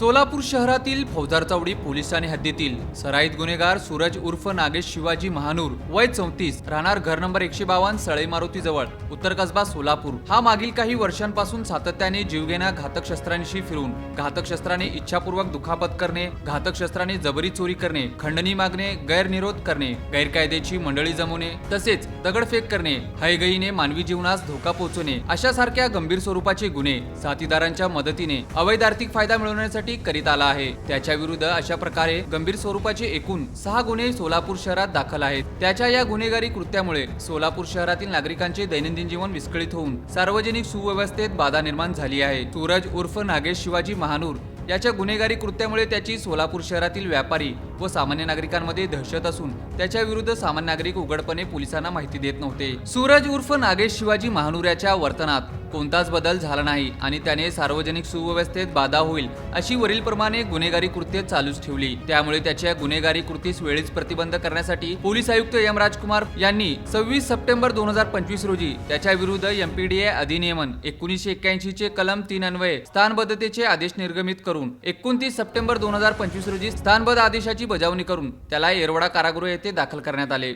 सोलापूर शहरातील फौजारचावडी चावडी पोलीस ठाणे हद्दीतील सराईत गुन्हेगार सूरज उर्फ नागेश शिवाजी महानूर वय चौतीस राहणार घर नंबर एकशे बावन्न सळई मारुती जवळ उत्तर कसबा सोलापूर. हा मागील काही वर्षांपासून सातत्याने जीवघेण्या घातक शस्त्रांशी फिरून घातक शस्त्राने इच्छापूर्वक दुखापत करणे घातक शस्त्राने जबरी चोरी करणे खंडणी मागणे गैरनिरोध करणे गैरकायदेची मंडळी जमवणे तसेच दगडफेक करणे हयगईने मानवी जीवनास धोका पोहोचवणे अशा सारख्या गंभीर स्वरूपाचे गुन्हे साथीदारांच्या मदतीने अवैध आर्थिक फायदा मिळवण्यासाठी करीत आला आहे. त्याच्या विरुद्ध अशा प्रकारे गंभीर स्वरूपाचे एकूण सहा गुन्हे सोलापूर शहरात दाखल आहेत. त्याच्या या गुन्हेगारी कृत्यामुळे सोलापूर शहरातील नागरिकांचे दैनंदिन जीवन विस्कळीत होऊन सार्वजनिक सुव्यवस्थेत बाधा निर्माण झाली आहे. सूरज उर्फ नागेश शिवाजी महानूर याच्या गुन्हेगारी कृत्यामुळे त्याची सोलापूर शहरातील व्यापारी व सामान्य नागरिकांमध्ये दहशत असून त्याच्या विरुद्ध सामान्य नागरिक उघडपणे पोलिसांना माहिती देत नव्हते. सूरज उर्फ नागेश शिवाजी महानूर याच्या वर्तनात कोणताच बदल झाला नाही आणि त्याने सार्वजनिक सुव्यवस्थेत बाधा होईल अशी वरीलप्रमाणे गुन्हेगारी कृत्य चालूच ठेवली. त्यामुळे त्याच्या गुन्हेगारी कृतीस वेळीच प्रतिबंध करण्यासाठी पोलीस आयुक्त एम राजकुमार यांनी सव्वीस सप्टेंबर दोन हजार पंचवीस रोजी त्याच्या विरुद्ध एमपीडीए अधिनियमन एकोणीसशे एक्क्याऐंशी चे कलम तीन अन्वये स्थानबद्धतेचे आदेश निर्गमित करून एकोणतीस सप्टेंबर दोन हजार पंचवीस रोजी स्थानबद्ध आदेशाची बजावणी करून त्याला येरवडा कारागृह येथे दाखल करण्यात आले.